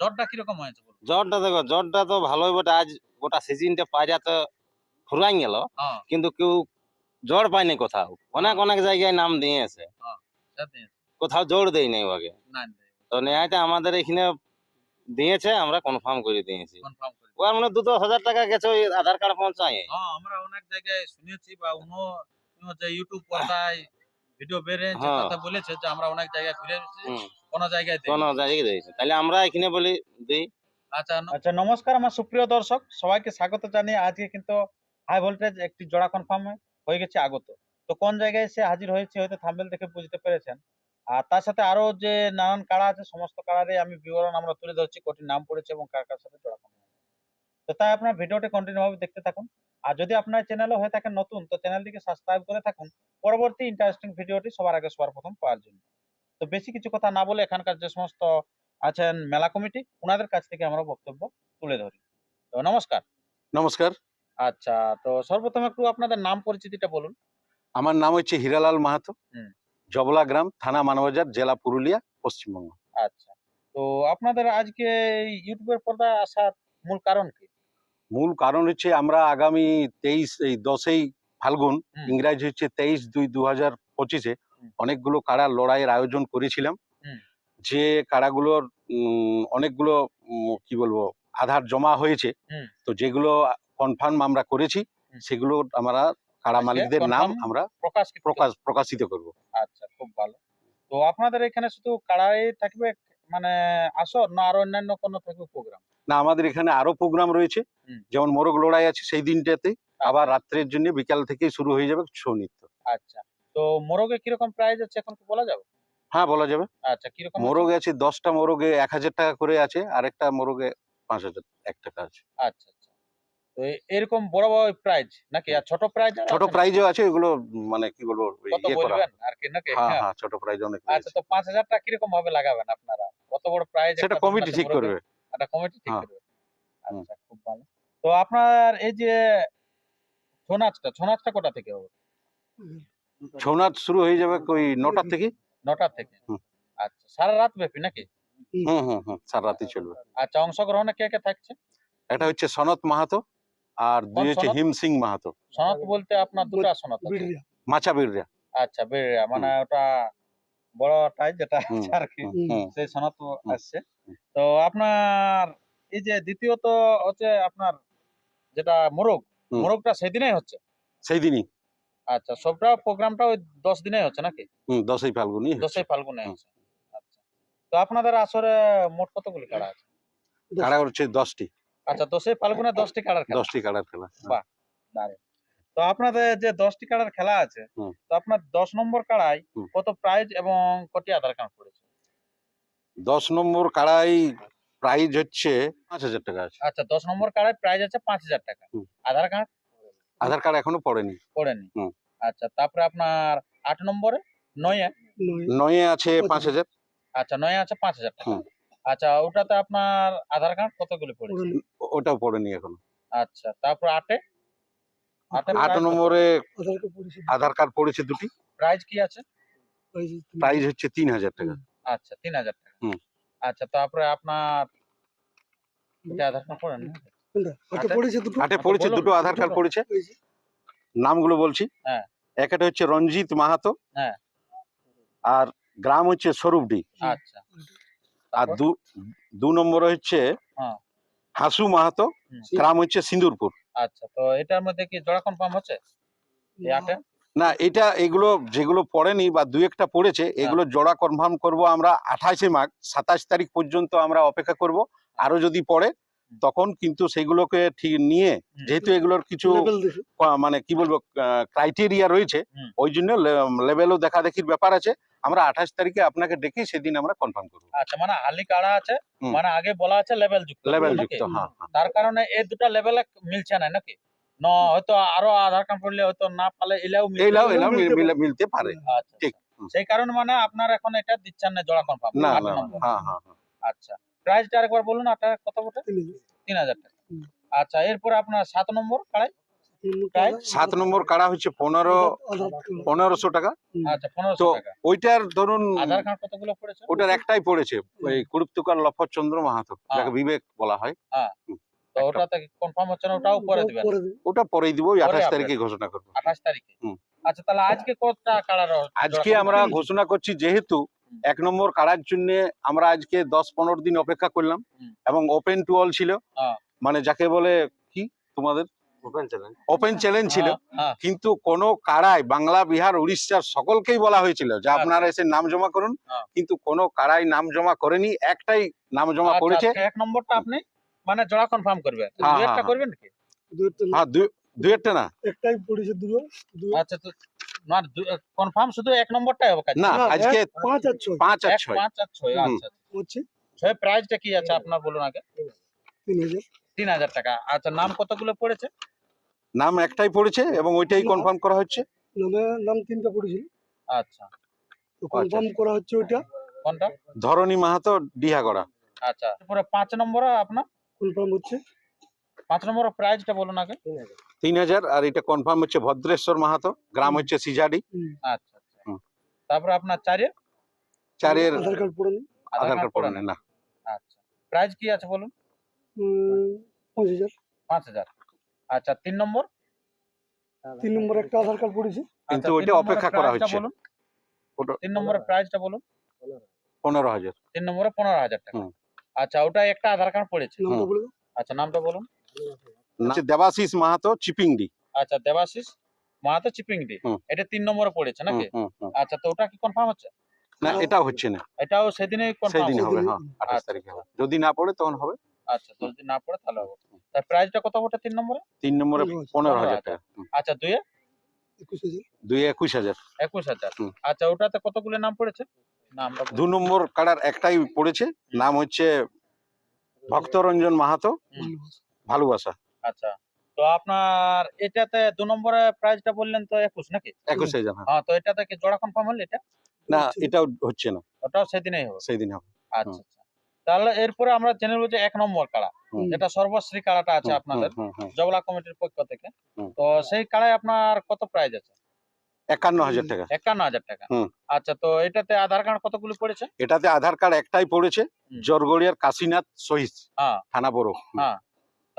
জ্বরটা কীরকম হয়েছে জ্বরটা দেখো জ্বরটা তো ভালোই বটে আজ গোটা সিজনটা পায়রা তো ফুরাই গেল হ্যাঁ। কিন্তু কেউ জ্বর পায়নি কোথাও। অনেক অনেক জায়গায় নাম দিয়েছে। সাথে কোথাও জোর দেয় নাই ওকে তো নেহাতে আমাদের এখানে দিয়েছে আমরা কনফার্ম করে দিয়েছি। কনফার্ম করে ওর মানে দু দশ হাজার টাকা গেছে ওই আধার কার্ড পৌঁছায়। হ্যাঁ আমরা অনেক জায়গায় শুনেছি বা অন্য যে ইউটিউব পর্দায় ভিডিও হ্যাঁ। তাতে বলেছে যে আমরা অনেক জায়গায় ঘুরে এসেছি। কোনো জায়গায় দেয়নি। কোনো জায়গায় দিয়েছে তাহলে আমরা এখানে বলি দিই। আচ্ছা আচ্ছা নমস্কার আমার সুপ্রিয় দর্শক। সবাইকে স্বাগত জানিয়ে আজকে কিন্তু হাই ভোল্টেজ একটি জোড়া কনফার্ম হয়ে গেছে আগত। তো কোন জায়গায় সে হাজির হয়েছে হয়তো থাম্বেল দেখে বুঝতে পেরেছেন। আর তার সাথে আরও যে নানান কাড়া আছে সমস্ত কাড়ারে আমি বিবরণ আমরা তুলে ধরছি কোটি নাম পড়েছে এবং কার কার সাথে জোড়া কনফার্ম তো তাই আপনার ভিডিওটি কন্টিনিউ ভাবে দেখতে থাকুন। আর যদি আপনার চ্যানেলে হয়ে থাকেন নতুন তো চ্যানেলটিকে সাবস্ক্রাইব করে থাকুন। পরবর্তী ইন্টারেস্টিং ভিডিওটি সবার আগে সবার প্রথম পাওয়ার জন্য। তো বেশি কিছু কথা না বলে এখানকার যে সমস্ত আছেন মেলা কমিটি ওনাদের কাছ থেকে আমরা বক্তব্য তুলে ধরি। তো নমস্কার। নমস্কার। আচ্ছা তো সর্বপ্রথম একটু আপনাদের নাম পরিচিতিটা বলুন। আমার নাম হচ্ছে হীরালাল মাহাতো। জবলা গ্রাম থানা মানবাজার জেলা পুরুলিয়া পশ্চিমবঙ্গ। আচ্ছা তো আপনাদের আজকে ইউটিউবের পর্দায় আসার মূল কারণ কি? মূল কারণ হচ্ছে আমরা আগামী তেইশ এই দশই ফাল্গুন। ইংরাজি হচ্ছে তেইশ দুই দু হাজার পঁচিশে। অনেকগুলো কাড়া লড়াইয়ের আয়োজন করেছিলাম। যে কাড়াগুলোর উম, অনেকগুলো কি বলব আধার জমা হয়েছে। তো যেগুলো কনফার্ম আমরা করেছি সেগুলো আমরা আজকে মালিকদের নাম আমরা প্রকাশ প্রকাশ প্রকাশিত করব। আচ্ছা খুব ভালো। তো আপনাদের এখানে শুধু কাড়াই থাকবে মানে আসর না আরও অন্যান্য কোনো থাকবে প্রোগ্রাম না আমাদের এখানে আরও প্রোগ্রাম রয়েছে। যেমন মোরগ লড়াই আছে সেই দিনটাতে আবার রাত্রের জন্য বিকাল থেকেই শুরু হয়ে যাবে ছৌ নৃত্য। আচ্ছা। তো মোরগে কীরকম প্রাইস আছে এখন কি বলা যাবে? হ্যাঁ বলা যাবে। আচ্ছা কীরকম? মোরগে আছে? দশটা মোরগে এক হাজার টাকা করে আছে আর একটা মোরগে পাঁচ হাজার এক টাকা আছে। আচ্ছা আচ্ছা। তো এরকম বড় বড় প্রাইজ নাকি? আর ছোট প্রাইজ ছোট প্রাইজও আছে এগুলো মানে কি বলব ইয়ে করা। আর কি নাকি? হ্যাঁ হ্যাঁ। হ্যাঁ ছোট প্রাইজ অনেক আচ্ছা তো পাঁচ হাজার টাকা কীরকম ভাবে লাগাবেন আপনারা? কত বড় প্রাইজ সেটা কমিটি ঠিক করবে। একটা কমিটি ঠিক হ্যাঁ। করবে। আচ্ছা খুব ভালো। তো আপনার এই যে ছৌ নাচটা ছৌ নাচটা কোটা থেকে হবে? ছৌ নাচ শুরু হয়ে যাবে ওই নটার থেকে? নটা থেকে। আচ্ছা সারা রাত ব্যাপী নাকি? হুম হুম হুম সারা রাতই চলবে। আচ্ছা অংশগ্রহণে কে কে থাকছে? একটা হচ্ছে সনত মাহাতো আর দুই হচ্ছে হিম সিং মাহাতো। সনত বলতে আপনার দুটা সনত। মাছা বিড়রা আচ্ছা বেড়া মানে ওটা বড়টাই যেটা আর কি। সেই সনত আসছে তো আপনার এই যে দ্বিতীয়ত হচ্ছে আপনার যেটা মোরগ। মোরগটা সেদিনেই হচ্ছে? সেই দিনই আচ্ছা সবটা প্রোগ্রামটা ওই দশ দিনেই হচ্ছে নাকি? হুম দশই ফাল্গুনি দশই ফাল্গুনে হচ্ছে। আচ্ছা। তো আপনাদের আসরে মোট কতগুলি কাড়া আছে? কাড়া হচ্ছে দশটি। আচ্ছা দশই ফাল্গুনে দশটি কাড়ার খেলা। দশটি কাড়ার খেলা। বাহ। দাঁড়ান। তো আপনাদের যে দশটি কাড়ার খেলা আছে। তো আপনার দশ নম্বর কাড়ায় কত প্রাইজ এবং কটি আধার কার্ড পড়েছে? দশ নম্বর কাড়াই প্রাইজ হচ্ছে পাঁচ হাজার টাকা আছে। আচ্ছা দশ নম্বর কার্ডের প্রাইস আছে পাঁচ হাজার টাকা। আধার কার্ড আধার কার্ড এখনও পড়েনি। পড়েনি। হুম। আচ্ছা তারপরে আপনার আট নম্বরে নয়ে? নয়ে। আছে পাঁচ হাজার। আচ্ছা নয়ে আছে পাঁচ হাজার টাকা। আচ্ছা ওটাতে আপনার আধার কার্ড কতগুলো পড়েছে? ওটাও পড়েনি এখনও। আচ্ছা তারপর আটে? আটে আট নম্বরে আধার কার্ড পড়েছে দুটি। প্রাইস কি আছে? প্রাইজ হচ্ছে তিন হাজার। টাকা। আচ্ছা তিন হাজার টাকা। হুম। আচ্ছা তারপরে আপনার আধার কার্ড পড়েন না? আটে? আটে? পড়েছে দুটো? আধার কার্ড পড়েছে। নামগুলো বলছি। হ্যাঁ। একটা হচ্ছে রঞ্জিত মাহাতো। হ্যাঁ। আর গ্রাম হচ্ছে স্বরূপডি আচ্ছা। আর দু দু নম্বরে হচ্ছে হ্যাঁ। হাসু মাহাতো। গ্রাম হচ্ছে সিন্দুরপুর। আচ্ছা তো এটার মধ্যে কি জোড়া কনফার্ম হচ্ছে? না। এটা এগুলো যেগুলো পড়েনি বা দু একটা পড়েছে হ্যাঁ। এগুলো জোড়া কনফার্ম করব আমরা আঠাশে মাঘ সাতাশ তারিখ পর্যন্ত আমরা অপেক্ষা করব। আরও যদি পড়ে তখন কিন্তু সেগুলোকে ঠিক নিয়ে যেহেতু এগুলোর কিছু মানে কি বলব ক্রাইটেরিয়া রয়েছে ওই জন্য লেভেলও দেখা দেখির ব্যাপার আছে। আমরা আঠাশ তারিখে আপনাকে ডেকে সেদিন আমরা কনফার্ম করব। আচ্ছা মানে হালি কাড়া আছে? মানে আগে বলা আছে লেভেল যুক্ত। লেভেল যুক্ত হ্যাঁ হ্যাঁ। তার কারণে এই দুটা লেভেলে মিলছে না নাকি? ন হয়তো আরও আধার কার্ড পড়লে হয়তো না পালে এলাও। এইলাও এলাও মিলতে পারে। আচ্ছা, ঠিক। আচ্ছা। সেই কারণে মানে আপনার এখন এটা দিচ্ছেন না জোড়া কনফার্ম না। হ্যাঁ হ্যাঁ হ্যাঁ। আচ্ছা। প্রাইসটা আরেকবার বলুন আটা কত বটে? তিন হাজার। টাকা। আচ্ছা এরপর আপনার সাত নম্বর কাড়াই? প্রায় সাত নম্বর কাড়া হচ্ছে পনেরো পনেরোশো টাকা। আচ্ছা পনেরোশো তো টাকা। ওইটার ধরুন আধার কার্ড কতগুলো পড়েছে? ওটার একটাই পড়েছে ওই কুরুপ্তুকার লফর চন্দ্র মাহাতো যাকে বিবেক বলা হয়। তো ওটাতে কনফার্ম হচ্ছে না ওটাও পরে দিবেন। ওটা পরেই দিব ওই আঠাশ তারিখে ঘোষণা করব। আঠাশ তারিখে। হুম। আচ্ছা তাহলে আজকে কতটা আজকে আমরা ঘোষণা করছি যেহেতু এক নম্বর কাড়ার জন্য আমরা আজকে দশ পনেরো দিন অপেক্ষা করলাম এবং ওপেন টু অল ছিল। হ্যাঁ। মানে যাকে বলে কি তোমাদের? ওপেন চ্যালেঞ্জ ছিল। হ্যাঁ কিন্তু কোন কাড়ায় বাংলা বিহার উড়িষ্যার সকলকেই বলা হয়েছিল যে। আপনারা এসে নাম জমা করুন। হ্যাঁ। কিন্তু কোন কাড়াই নাম জমা করেনি একটাই নাম জমা আচ্ছা, করেছে। এক নম্বরটা আপনি মানে জোড়া কনফার্ম করবে। হ্যাঁ, দুয়েরটা হ্যাঁ, করবেন কি হ্যাঁ দু- দুয়েরটা না। একটাই পড়েছে দুটো। দুটো আচ্ছা তো না কনফার্ম শুধু এক নম্বরটাই হবে না আজকে আর ছয়। পাঁচ আর এক ছয়। পাঁচ আর ছয় আচ্ছা হচ্ছে? ছয় প্রাইসটা কি আছে আপনার বলুন আগে? টাকা। আচ্ছা নাম কতগুলো পড়েছে? নাম একটাই পড়েছে এবং ওইটাই কনফার্ম করা হচ্ছে। নামে নাম তিনটা পড়েছিল। আচ্ছা। তো কনফার্ম করা হচ্ছে ওইটা। কোনটা? ধরণী মাহাতো ডিহাগড়া। আচ্ছা তারপরে পাঁচ নম্বর আপনার? কনফার্ম হচ্ছে। পাঁচ নম্বর প্রাইসটা বলুন আগে। তিন হাজার। আর এটা কনফার্ম হচ্ছে ভদ্রেশ্বর মাহাতো গ্রাম হচ্ছে সিজাডি। আচ্ছা আচ্ছা। তারপরে আপনার চারে চারের আধার কার্ড পড়ে আধার কার্ড পড়ে না। আচ্ছা। প্রাইস কি আছে বলুন? পাঁচ হাজার। পাঁচ হাজার। আচ্ছা তিন নম্বর? তিন নম্বর একটা আধার কার্ড পড়েছে। কিন্তু আচ্ছা, ওইটা অপেক্ষা করা হচ্ছে। তিন নম্বরের প্রাইসটা বলুন। পনেরো হাজার। তিন নম্বরে পনেরো হাজার টাকা। আচ্ছা ওটা একটা আধার কার্ড পড়েছে। আচ্ছা নামটা বলুন। হচ্ছে দেবাশিস মাহাতো চিপিংডি। আচ্ছা দেবাশিস মাহাতো চিপিংডি। এটা তিন নম্বরে পড়েছে নাকি। আচ্ছা তো ওটা কি কনফার্ম হচ্ছে? না এটাও হচ্ছে না। এটাও সেদিনই কনফার্ম সেদিন হবে হ্যাঁ আঠাশ আচ্ছা, তারিখে হবে। যদি না পড়ে তখন হবে। আচ্ছা তো যদি না পড়ে তাহলে হবে। তার প্রাইসটা কত বটে তিন নম্বরে? তিন নম্বরে পনেরো হাজার। টাকা। আচ্ছা দুয়ে একুশ হাজার। দুই একুশ হাজার। একুশ হাজার। আচ্ছা ওটাতে কতগুলো নাম পড়েছে? নামটা। দু নম্বর কাড়ার একটাই পড়েছে। নাম হচ্ছে ভক্তরঞ্জন মাহাতো। ভালোবাসা। আচ্ছা। তো আপনার এটাতে দু নম্বরে প্রাইসটা বললেন তো একুশ নাকি? একুশ হাজার হ্যাঁ। হ্যাঁ তো এটাতে কি জোড়া কনফার্ম হলো এটা? না এটাও হচ্ছে না। ওটাও সেদিনেই হবে। সেই দিন হবে। আচ্ছা আচ্ছা। তাহলে এরপরে আমরা জেনে নেব যে এক নম্বর কাড়া। যেটা সর্বশ্রী কাড়াটা আছে আপনাদের। জবলা কমিটির পক্ষ থেকে। তো সেই কাড়ায় আপনার কত প্রাইস আছে? একান্ন হাজার টাকা। একান্ন হাজার টাকা। আচ্ছা তো এটাতে আধার কার্ড কতগুলো পড়েছে? এটাতে আধার কার্ড একটাই পড়েছে জরগড়িয়ার কাশীনাথ শহীদ হ্যাঁ। থানা বড়। হ্যাঁ।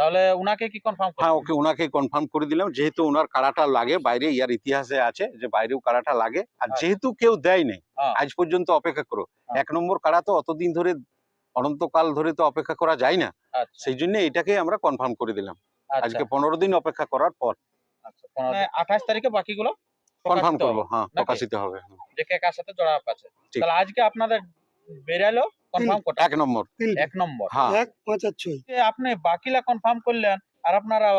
তাহলে উনাকে কি কনফার্ম হ্যাঁ ওকে ওনাকে কনফার্ম করে দিলাম। যেহেতু ওনার কাড়াটা লাগে বাইরে ইয়ার ইতিহাসে আছে যে বাইরেও কাড়াটা লাগে। আর আচ্ছা। যেহেতু কেউ দেয় নাই হ্যাঁ। আজ পর্যন্ত অপেক্ষা করো। হ্যাঁ। এক নম্বর কাড়া তো অতদিন ধরে অনন্তকাল ধরে তো অপেক্ষা করা যায় না। আচ্ছা। সেই জন্য এটাকে আমরা কনফার্ম করে দিলাম। আচ্ছা। আজকে পনেরো দিন অপেক্ষা করার পর। আচ্ছা আঠাশ তারিখে বাকিগুলো কনফার্ম করব হ্যাঁ প্রকাশিত হবে। যে কার সাথে জড়া আছে। তাহলে আজকে আপনাদের বেরালো কনফার্ম কটা এক নম্বর। এক নম্বর। হ্যাঁ। এক পাঁচ আর ছয়। আপনি বাকিলা কনফার্ম করলেন আর আপনারা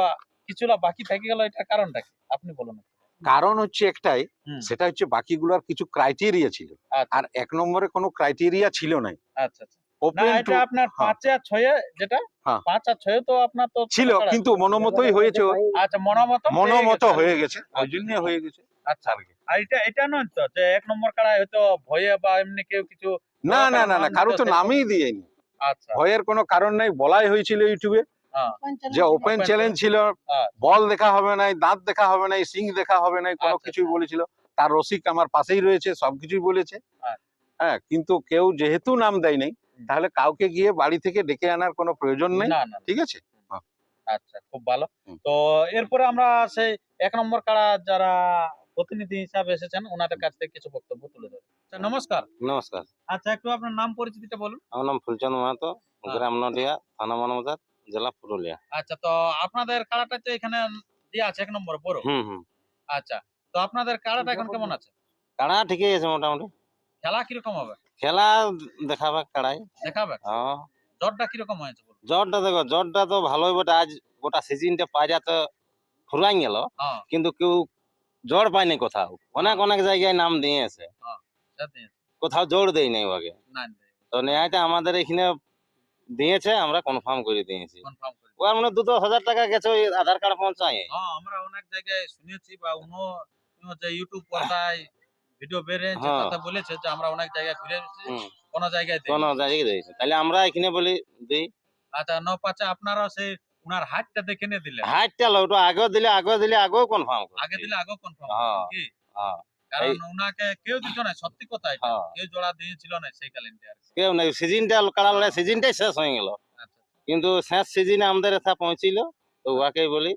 কিছুলা বাকি থেকে গেল এটা কারণটা কি? আপনি বলুন কারণ হচ্ছে একটাই সেটা হচ্ছে বাকিগুলোর কিছু ক্রাইটেরিয়া ছিল। আচ্ছা। আর এক নম্বরে কোনো ক্রাইটেরিয়া ছিল নাই। আচ্ছা আচ্ছা। না এটা আপনার। পাঁচে আর ছয়ে যেটা। পাঁচ আর ছয়ে তো আপনার তো ছিল কিন্তু মনোমতই হয়েছে আচ্ছা মনোমত মনোমত হয়ে গেছে। গেছে ওই জন্য হয়ে গেছে। আচ্ছা। আর এটা এটা নয় তো যে এক নম্বর কাড়ায় হয়তো ভয়ে বা এমনি কেউ কিছু না না না না কারও তো নামই দিয়েনি। আচ্ছা। ভয়ের কোনো কারণ নাই বলাই হয়েছিল ইউটিউবে। হ্যাঁ। যে ওপেন চ্যালেঞ্জ ছিল হ্যাঁ। বল দেখা হবে নাই দাঁত দেখা হবে নাই সিং দেখা হবে নাই কোনো আচ্ছা, কিছুই আচ্ছা। বলেছিল। তার রসিক আমার পাশেই রয়েছে সবকিছুই বলেছে। হ্যাঁ। হ্যাঁ কিন্তু কেউ যেহেতু নাম দেয় নাই তাহলে কাউকে গিয়ে বাড়ি থেকে ডেকে আনার কোনো প্রয়োজন নেই না না ঠিক আছে? আচ্ছা খুব ভালো। তো এরপরে আমরা সেই এক নম্বর কারা যারা প্রতিনিধি হিসাবে এসেছেন ওনাদের কাছ থেকে কিছু বক্তব্য তুলে ধরে। নমস্কার। নমস্কার। আচ্ছা একটু আপনার নাম পরিচিতিটা বলুন। আমার নাম ফুলচন্দ মাহাতো হ্যাঁ। গ্রাম নডিয়া থানা মানবাজার জেলা পুরুলিয়া। আচ্ছা তো আপনাদের কাড়াটা তো এখানে দিয়ে আছে এক নম্বর বড়। হুম হুম। আচ্ছা তো আপনাদের কাড়াটা এখন কেমন আছে? কাড়া ঠিকই আছে মোটামুটি। খেলা কীরকম হবে? খেলা দেখাবে কাড়াই। দেখাবে? হ্যাঁ। জ্বরটা কীরকম হয়েছে জ্বরটা দেখো জ্বরটা তো ভালোই বটে। আজ গোটা সিজনটা পাইরা তো ফুরাই গেল। হ্যাঁ। কিন্তু কেউ জ্বর পায়নি কোথাও। অনেক অনেক জায়গায় নাম দিয়েছে। যাতে কোথাও জোর দেয় নাই ওকে তো নেহাইতে আমাদের এখানে দিয়েছে আমরা কনফার্ম করে দিয়েছি। কনফার্ম করে ওর মানে দু দশ হাজার টাকা গেছে ওই আধার কার্ড পৌঁছায়। হ্যাঁ আমরা অনেক জায়গায় শুনেছি বা যে ইউটিউব ভিডিও বেরিয়েছে হ্যাঁ। তাতে বলেছে যে আমরা অনেক জায়গায় ঘুরে কোনো জায়গায়। কোনো জায়গায় দিয়েছে তাহলে আমরা এখানে বলি দিই। আচ্ছা ন পাঁচে আপনারা সেই উনার হাতটা দেখে নিয়ে দিলেন? হাইটটা ওটা আগে দিলে আগে দিলে আগেও কনফার্ম আগে দিলে আগে কনফার্ম হ্যাঁ, কি? হ্যাঁ। কারণ এই- কেউ দিত না সত্যি কথা এটা। হ্যাঁ। কেউ জোড়া দিয়েছিল না সেই কালীনটা কেউ নাই সিজনটা কাড়া সিজনটাই শেষ হয়ে গেল। আচ্ছা কিন্তু শেষ সিজনে আমাদের এথা পৌঁছিল তো উহাকেই বলি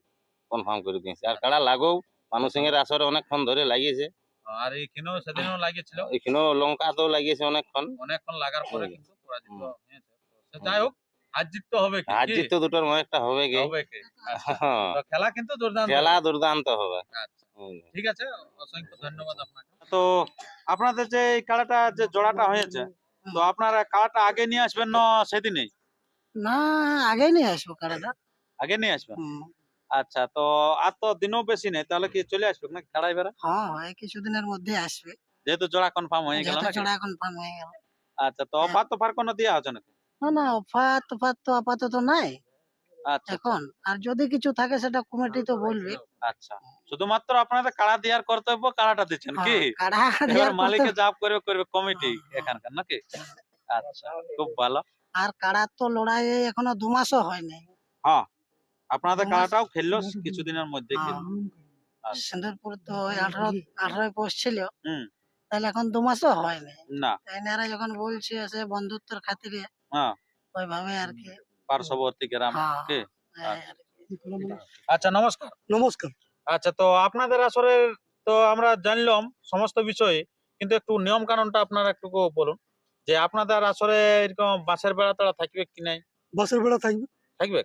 কনফার্ম করে দিয়েছে। আর কাড়া লাগো মানুষের আসরে অনেকক্ষণ ধরে লাগিয়েছে। আর এইখানেও সেদিনও লাগিয়েছিল। এখানেও লঙ্কাতেও লাগিয়েছে অনেকক্ষণ। অনেকক্ষণ লাগার পরে কিন্তু পরাজিত হয়েছে। যাই হোক তো হবে কি? দুটোর মধ্যে একটা হবে কি? হবে কি? আচ্ছা, হ্যাঁ, তো খেলা কিন্তু দুর্দান্ত খেলা দুর্দান্ত হবে। আচ্ছা। ঠিক আছে অসংখ্য ধন্যবাদ আপনাকে। তো আপনাদের যে এই কাড়াটা যে জোড়াটা হয়েছে তো আপনারা কাড়াটা আগে নিয়ে আসবেন না সেদিনই? না আগে নিয়ে আসব কারাটা আগে নিয়ে আসবেন? আচ্ছা তো আর তো দিনও বেশি নেই তাহলে কি চলে আসবে না কাড়াই বেড়া? হ্যাঁ হয় কিছুদিনের মধ্যে আসবে। যেহেতু জোড়া কনফার্ম হয়ে গেল নাকি? চড়া কনফার্ম হয়ে গেল। আচ্ছা তো অফার তো ফার কোনো দেওয়া হচ্ছে না না না অফার তোফার তো আপাতত নাই। আচ্ছা এখন আর যদি কিছু থাকে সেটা কমিটি তো বলবে। আচ্ছা। শুধুমাত্র আপনাদের কাড়া দেওয়ার কর্তব্য কাড়াটা দিচ্ছেন কি? হ্যাঁ, এবার দেওয়ার মালিকে জাপ করবে করবে কমিটি এখানকার নাকি? আচ্ছা খুব ভালো। আর কাড়া তো লড়াই এখনও দু মাসও হয় নাই আপনাদের কাড়াটাও খেললো কিছুদিনের মধ্যে হ্যাঁ। আচ্ছা। সিন্দুরপুর তো আঠারো আঠারোই হুম। তাহলে এখন দু মাসও হয় নাই না এনারা যখন বলছে সে বন্ধুত্বের খাতিরে হ্যাঁ। ওইভাবে আর কি। পার্শ্ববর্তী গ্রাম হ্যাঁ, কি? কি। আচ্ছা নমস্কার। নমস্কার। আচ্ছা তো আপনাদের আসলে তো আমরা জানলাম সমস্ত বিষয়ে কিন্তু একটু নিয়ম কানুনটা আপনারা একটু বলুন যে আপনাদের আসলে এরকম বাসের বেড়া তারা থাকবে কি নাই? বাসের বেড়া থাকবে। থাকবে?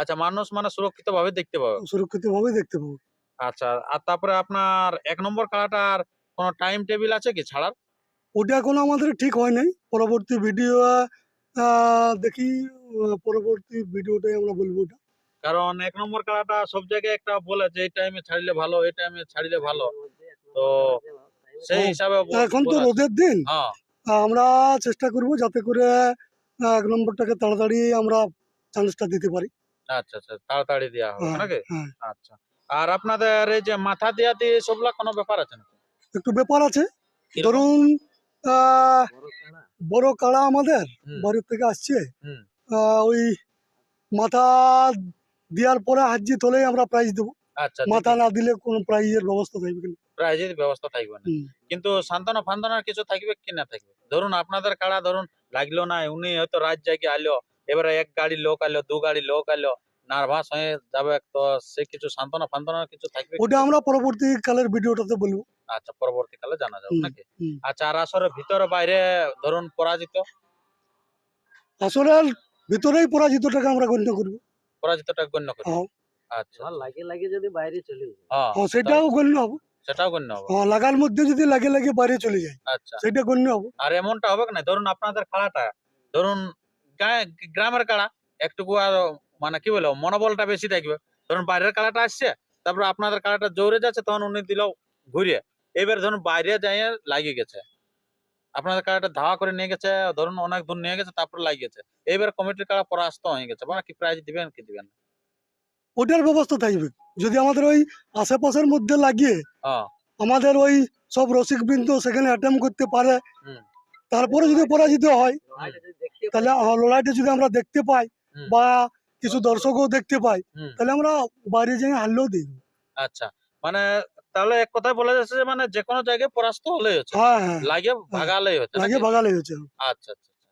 আচ্ছা মানুষ মানে সুরক্ষিত ভাবে দেখতে পাবে। সুরক্ষিত ভাবে দেখতে পাবো। আচ্ছা আর তারপরে আপনার এক নম্বর খেলাটার কোনো টাইম টেবিল আছে কি ছাড়ার? ওটা এখনও আমাদের ঠিক হয় নাই। পরবর্তী ভিডিও দেখি পরবর্তী ভিডিওটাই আমরা বলব ওটা। কারণ এক নম্বর খেলাটা সব জায়গায় একটা বলে যে এই টাইমে ছাড়লে ভালো এই টাইমে ছাড়লে ভালো। তো সেই হিসাবে এখন তো রোদের দিন। হ্যাঁ। আমরা চেষ্টা করব যাতে করে এক নম্বরটাকে তাড়াতাড়ি আমরা চান্সটা দিতে পারি। আচ্ছা আচ্ছা তাড়াতাড়ি দেওয়া হবে হ্যাঁ, নাকি? হ্যাঁ। আচ্ছা। আর আপনাদের এই যে মাথা দেওয়া দিয়ে সবগুলা কোনো ব্যাপার আছে নাকি? একটু ব্যাপার আছে। ধরুন আহ, বড় কাড়া। আমাদের বাড়ির থেকে আসছে। আহ, ওই মাথা দেওয়ার পরে হাজিত হলেই আমরা প্রাইজ দেবো। আচ্ছা মাথা না দিলে কোনো প্রাইজের ব্যবস্থা থাকবে না প্রাইজের ব্যবস্থা থাকবে না। কিন্তু সান্ত্বনা ফান্তনার কিছু থাকবে কি না থাকবে? ধরুন আপনাদের কাড়া ধরুন লাগল না উনি হয়তো রাত জাগে আলো এবারে এক গাড়ি লোক আলো দু গাড়ি লোক আলো নার্ভাস হয়ে যাবে তো সে কিছু সান্ত্বনা ফান্তনার কিছু থাকবে ওটা আমরা পরবর্তী কালের ভিডিওটাতে বলব। আচ্ছা পরবর্তীকালে জানা যাবে নাকি? আচ্ছা আর আসলে ভিতরে বাইরে ধরুন পরাজিত? আসলে ভিতরেই পরাজিতটাকে আমরা গণ্য করব। পরাজিতটা গণ্য করি। হ্যাঁ। আচ্ছা। লাগে লাগে যদি বাইরে চলে যায়। হ্যাঁ হ্যাঁ, সেটাও গণ্য হবে। সেটাও গণ্য হবে। হ্যাঁ, লাগার মধ্যে যদি লাগে লাগে বাইরে চলে যায় আচ্ছা। সেটা গণ্য হবে। আর এমনটা হবে না? ধরুন আপনাদের খেলাটা ধরুন গ্রামের কাড়া একটুকু আর মানে কি বলব মনোবলটা বেশি থাকবে। ধরুন বাইরের কাড়াটা আসছে তারপর আপনাদের কাড়াটা জোরে যাচ্ছে তখন উনি দিল ঘুরিয়ে। এবার ধরুন বাইরে যাই লাগিয়ে গেছে। আপনাদের কাড়াটা ধাওয়া করে নিয়ে গেছে ধরুন অনেক দূর নিয়ে গেছে তারপর লাগিয়েছে। এবার কমিটির কাড়া পরাস্ত হয়ে গেছে বা কি প্রাইজ দিবেন কি দিবেন? ওটার ব্যবস্থা থাকবে যদি আমাদের ওই আশেপাশের মধ্যে লাগিয়ে হ্যাঁ। আমাদের ওই সব রসিক বৃন্দ সেখানে অ্যাটেম্প করতে পারে তারপরে যদি পরাজিত হয় তাহলে লড়াইটা যদি আমরা দেখতে পাই বা কিছু দর্শকও দেখতে পাই তাহলে আমরা বাইরে যেয়ে হারলেও দিই আচ্ছা মানে তাহলে এক কথায় বলা যাচ্ছে যে মানে যে কোনো জায়গায় পরাস্ত হলেই হচ্ছে। হ্যাঁ হ্যাঁ। লাগে ভাগালেই হচ্ছে লাগে নাকি? ভাগালে হয়েছে আচ্ছা আচ্ছা আচ্ছা।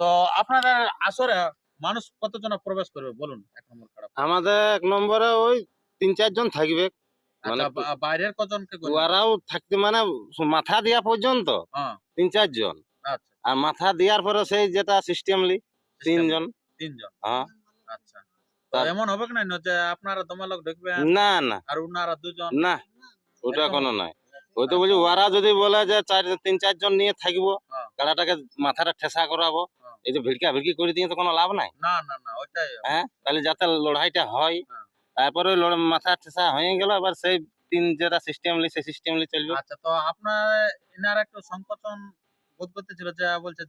তো আপনাদের আসরে মানুষ কতজন প্রবেশ করবে বলুন এক নম্বর খারাপ আমাদের এক নম্বরে ওই তিন চারজন থাকবে। মানে আচ্ছা বা- বাইরের কজনকে ওরাও থাকতে মানে মাথা দেওয়া পর্যন্ত। হ্যাঁ। তিন চারজন। আচ্ছা। আর মাথা দেওয়ার পরে সেই যেটা সিস্টেমলি তিনজন। তিনজন। হ্যাঁ। আচ্ছা। তো এমন হবে কি না যে আপনারা দমে লোক ঢুকবেন না না। আর উনারা দুজন না। ওটা কোনো নাই ওই তো বলছি ওরা যদি বলে যে চার তিন চারজন নিয়ে থাকব হ্যাঁ। কাড়াটাকে মাথাটা ঠেসা করাবো হ্যাঁ। এই যে ভিড়কা ভিড়কি করে দিয়ে তো কোনো লাভ নাই? না না না ওইটাই। হ্যাঁ? তাহলে যাতে লড়াইটা হয় হ্যাঁ। তারপরে মাথা ঠেসা হয়ে গেল এবার সেই তিন যেটা সিস্টেমলি সেই সিস্টেম সিস্টেমলি চলবে। আচ্ছা তো আপনার এনার একটু সংকোচন বোধ করতেছিল যে বলছে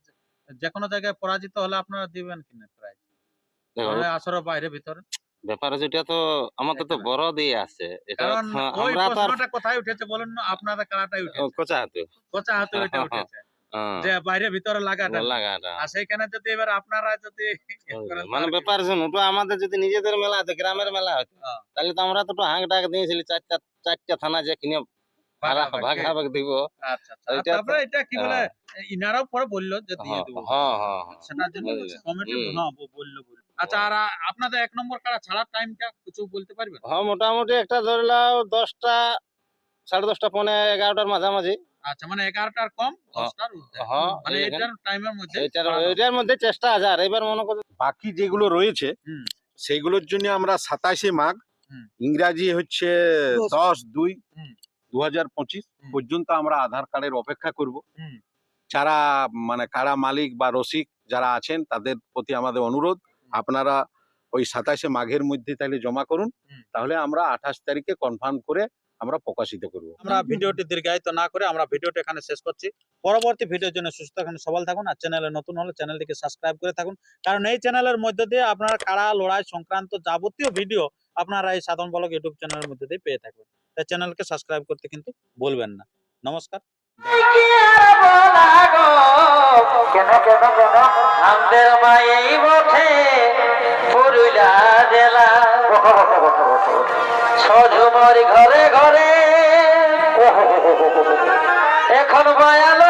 যে- কোনো জায়গায় পরাজিত হলে আপনারা দিবেন কিনা প্রাইজ দেখো, আসরে বাইরে ভিতরে? ব্যাপার আছে এটা তো আমাদের তো বড় দিয়ে আছে। এটা আমরা তো প্রশ্নটা কোথায় উঠেছে বলেন না কারাটাই উঠেছে। কোচা হাতে। কোচা হাতে হ্যাঁ, উঠেছে। যে বাইরে ভিতরে লাগাটা। লাগাটা। আর সেইখানে যদি এবার আপনারা যদি মানে ব্যাপার শুন ওটা আমাদের যদি নিজেদের মেলা হতো গ্রামের মেলা হতো। তাহলে তো আমরা তো হাঁক ডাক দিয়েছিলি চারটা চারটা থানা যে কিনে ভাগাভাগি। দিব। আচ্ছা আচ্ছা। তো- তারপরে এটা কি বলে? ইনারাও পরে বলল যে দিয়ে হ্যাঁ দেবো হ্যাঁ হ্যাঁ হ্যাঁ। সেটার জন্য। কমিটি। হ্যাঁ বলল বলল আচ্ছা আর আপনাদের এক নম্বর কাড়া ছাড়ার টাইমটা কিছু বলতে পারবেন হ্যাঁ মোটামুটি একটা ধরে নাও দশটা সাড়ে দশটা পৌনে এগারোটার মাঝামাঝি আচ্ছা মানে এগারোটার কম দশটার মানে এটার টাইমের মধ্যে এটার মধ্যে চেষ্টা আছে আর এবার মনে করো বাকি যেগুলো রয়েছে হুম। সেইগুলোর জন্য আমরা সাতাশে মাঘ। ইংরাজি হচ্ছে দশ। দুই হুম। দু পঁচিশ পর্যন্ত আমরা আধার কার্ডের অপেক্ষা করব হুম। যারা মানে কারা মালিক বা রসিক যারা আছেন তাদের প্রতি আমাদের অনুরোধ। আপনারা ওই সাতাশে মাঘের মধ্যে তাহলে জমা করুন। তাহলে আমরা আঠাশ তারিখে কনফার্ম করে আমরা প্রকাশিত করব। আমরা ভিডিওটি দীর্ঘায়িত না করে আমরা ভিডিওটি এখানে শেষ করছি। পরবর্তী ভিডিওর জন্য সুস্থ থাকুন সবল থাকুন আর চ্যানেলে নতুন হলে চ্যানেলটিকে সাবস্ক্রাইব করে থাকুন। কারণ এই চ্যানেলের মধ্যে দিয়ে আপনারা কারা লড়াই সংক্রান্ত যাবতীয় ভিডিও আপনারা এই সাধারণ বলক ইউটিউব চ্যানেলের মধ্যে দিয়ে পেয়ে থাকবেন। তাই চ্যানেলকে সাবস্ক্রাইব করতে কিন্তু বলবেন না। নমস্কার। কেন কেন কেন? আমাদের মায়েই বটে পুরুলা জেলা। সঝুমরি ঘরে ঘরে। এখন মায়া